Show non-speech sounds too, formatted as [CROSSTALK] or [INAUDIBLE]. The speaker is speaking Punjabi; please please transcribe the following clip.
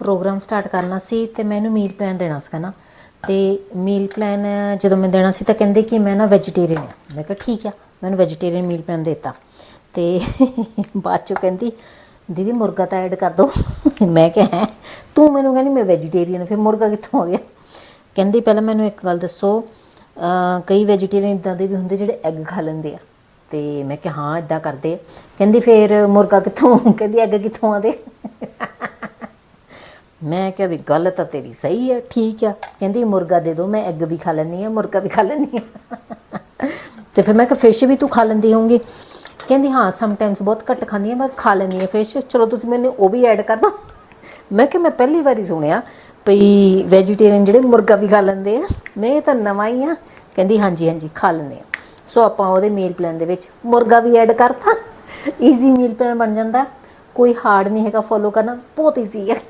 ਪ੍ਰੋਗਰਾਮ ਸਟਾਰਟ ਕਰਨਾ ਸੀ ਤੇ ਮੈਨੂੰ ਮੀਲ ਪਲਾਨ ਦੇਣਾ ਸੀਗਾ ਨਾ। ਤੇ ਮੀਲ ਪਲਾਨ, ਜਦੋਂ ਮੈਂ ਦੇਣਾ ਸੀ ਤਾਂ ਕਹਿੰਦੇ ਕਿ ਮੈਂ ਨਾ ਵੈਜੀਟੇਰੀਅਨ ਆ ਮੈਂ ਕਿਹਾ ਠੀਕ ਆ, ਮੈਨੂੰ ਵੈਜੀਟੇਰੀਅਨ ਮੀਲ ਪਲਾਨ ਦਿੱਤਾ। ਤੇ [LAUGHS] ਬਾਅਦ ਚੋਂ ਕਹਿੰਦੀ, ਦੀਦੀ, ਮੁਰਗਾ ਤਾਂ ਐਡ ਕਰ ਦੋ। [LAUGHS] ਮੈਂ ਕਿਹਾ ਤੂੰ ਮੈਨੂੰ ਕਹਿੰਦੀ ਮੈਂ ਵੈਜੀਟੇਰੀਅਨ ਫਿਰ ਮੁਰਗਾ ਕਿੱਥੋਂ ਆ ਗਿਆ? ਕਹਿੰਦੀ, ਪਹਿਲਾਂ ਮੈਨੂੰ ਇੱਕ ਗੱਲ ਦੱਸੋ ਕਈ ਵੈਜੀਟੇਰੀਅਨ ਇਦਾਂ ਦੇ ਵੀ ਹੁੰਦੇ ਜਿਹੜੇ ਐਗ ਖਾ ਲੈਂਦੇ ਆ। ਤੇ ਮੈਂ ਕਿਹਾ, ਹਾਂ ਇਦਾਂ ਕਰਦੇ ਕਹਿੰਦੀ, ਫੇਰ ਮੁਰਗਾ ਕਿੱਥੋਂ, ਕਹਿੰਦੀ ਐਗ ਕਿੱਥੋਂ ਆਦੇ ਮੈਂ ਕਿਹਾ ਵੀ ਗੱਲ ਤਾਂ ਤੇਰੀ ਸਹੀ ਹੈ ਠੀਕ ਆ। ਕਹਿੰਦੀ, ਮੁਰਗਾ ਦੇ ਦੋ, ਮੈਂ ਐਗ ਵੀ ਖਾ ਲੈਂਦੀ ਆ, ਮੁਰਗਾ ਵੀ ਖਾ ਲੈਂਦੀ ਆ। ਤੇ ਫਿਰ ਮੈਂ ਕਿਹਾ ਫਿਸ਼ ਵੀ ਤੂੰ ਖਾ ਲੈਂਦੀ ਹੋਊਗੀ। ਕਹਿੰਦੀ, ਹਾਂ ਸਮ ਟਾਈਮਸ ਬਹੁਤ ਘੱਟ ਖਾਂਦੀ ਆ, ਮੈਂ ਖਾ ਲੈਂਦੀ ਆ ਫਿਸ਼ ਚਲੋ, ਤੁਸੀਂ ਮੈਨੂੰ ਉਹ ਵੀ ਐਡ ਕਰ ਦੋ। ਮੈਂ ਕਿਹਾ, ਮੈਂ ਪਹਿਲੀ ਵਾਰੀ ਸੁਣਿਆ ਭਈ ਵੈਜੀਟੇਰੀਅਨ ਜਿਹੜੇ ਮੁਰਗਾ ਵੀ ਖਾ ਲੈਂਦੇ ਆ। ਮੈਂ ਇਹ ਤਾਂ ਨਵਾਂ ਹੀ ਆ। ਕਹਿੰਦੀ, ਹਾਂਜੀ ਹਾਂਜੀ, ਖਾ ਲੈਂਦੇ ਆ। ਸੋ ਆਪਾਂ ਉਹਦੇ ਮੀਲ ਪਲਾਨ ਦੇ ਵਿੱਚ ਮੁਰਗਾ ਵੀ ਐਡ ਕਰਤਾ। ਈਜ਼ੀ ਮੀਲ ਪਲਾਨ ਬਣ ਜਾਂਦਾ। ਕੋਈ ਹਾਰਡ ਨਹੀਂ ਹੈਗਾ ਫੋਲੋ ਕਰਨਾ। ਬਹੁਤ ਈਜ਼ੀ ਹੈ